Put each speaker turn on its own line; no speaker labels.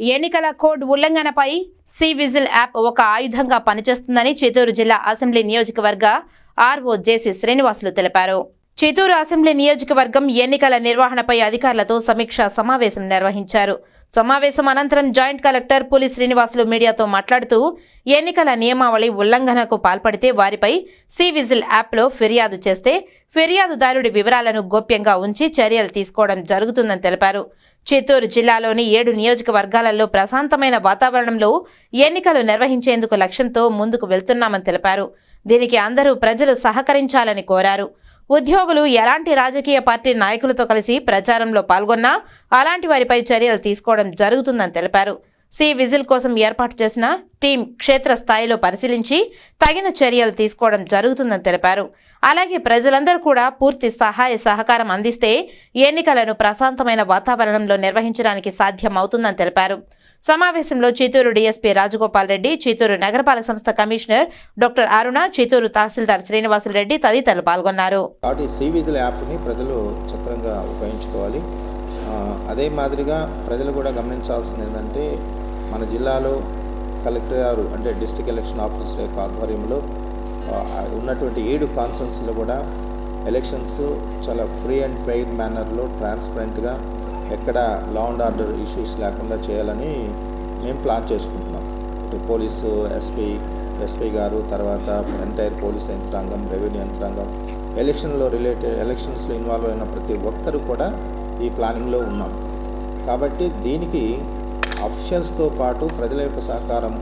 ఎన్నికల కోడ్ ఉల్లంఘనపై C vigil app ఒక ఆయుధంగా పనిచేస్తుందని చిత్తూరు జిల్లా అసెంబ్లీ నియోజకవర్గ ఆర్ఓ జేసీ శ్రీనివాసులు తెలిపారు. చిత్తూరు అసెంబ్లీ నియోజకవర్గం ఎన్నికల నిర్వహణపై అధికారులతో సమీక్షా సమావేశం నిర్వహించారు. సమావేశం అనంతరం జాయింట్ కలెక్టర్ పులి శ్రీనివాసులు మీడియాతో మాట్లాడుతూ ఎన్నికల నియమావళి ఉల్లంఘనకు పాల్పడితే వారిపై సి విజిల్ యాప్లో ఫిర్యాదు చేస్తే ఫిర్యాదుదారుడి వివరాలను గోప్యంగా ఉంచి చర్యలు తీసుకోవడం జరుగుతుందని తెలిపారు. చిత్తూరు జిల్లాలోని ఏడు నియోజకవర్గాలలో ప్రశాంతమైన వాతావరణంలో ఎన్నికలు నిర్వహించేందుకు లక్ష్యంతో ముందుకు వెళ్తున్నామని తెలిపారు. దీనికి అందరూ ప్రజలు సహకరించాలని కోరారు. ఉద్యోగులు ఎలాంటి రాజకీయ పార్టీ నాయకులతో కలిసి ప్రచారంలో పాల్గొన్నా అలాంటి వారిపై చర్యలు తీసుకోవడం జరుగుతుందని తెలిపారు. సి విజిల్ కోసం ఏర్పాటు చేసిన టీం క్షేత్రస్థాయిలో పరిశీలించి తగిన చర్యలు తీసుకోవడం జరుగుతుందని తెలిపారు. అలాగే ప్రజలందరూ కూడా పూర్తి సహాయ సహకారం అందిస్తే ఎన్నికలను ప్రశాంతమైన వాతావరణంలో నిర్వహించడానికి సాధ్యమవుతుందని తెలిపారు. సమావేశంలో చిత్తూరు డీఎస్పీ రాజగోపాల్ రెడ్డి చిత్తూరు నగరపాలక సంస్థ కమిషనర్ డాక్టర్ అరుణ చిత్తూరు తహసీల్దార్ శ్రీనివాసులు రెడ్డి తదితరులు పాల్గొన్నారు.
కాబట్టి యాప్ని ప్రజలు చక్రంగా ఉపయోగించుకోవాలి. అదే మాదిరిగా ప్రజలు కూడా గమనించాల్సింది ఏంటంటే మన జిల్లాలో కలెక్టర్ గారు అంటే డిస్ట్రిక్ట్ ఎలక్షన్ ఆఫీసర్ యొక్క ఆధ్వర్యంలో ఉన్నటువంటి ఏడు కాన్సన్స్లో కూడా ఎలక్షన్స్ చాలా ఫ్రీ అండ్ ఫెయిర్ మేనర్లో ట్రాన్స్పరెంట్గా ఎక్కడ లా అండ్ ఆర్డర్ ఇష్యూస్ లేకుండా చేయాలని మేము ప్లాన్ చేసుకుంటున్నాం. ఇటు పోలీసు ఎస్పీ ఎస్పీ గారు తర్వాత ఎంటైర్ పోలీస్ యంత్రాంగం రెవెన్యూ యంత్రాంగం ఎలక్షన్లో రిలేటెడ్ ఎలక్షన్స్లో ఇన్వాల్వ్ అయిన ప్రతి ఒక్కరు కూడా ఈ ప్లానింగ్లో ఉన్నాం. కాబట్టి దీనికి అఫిషియల్స్తో పాటు ప్రజల యొక్క సహకారం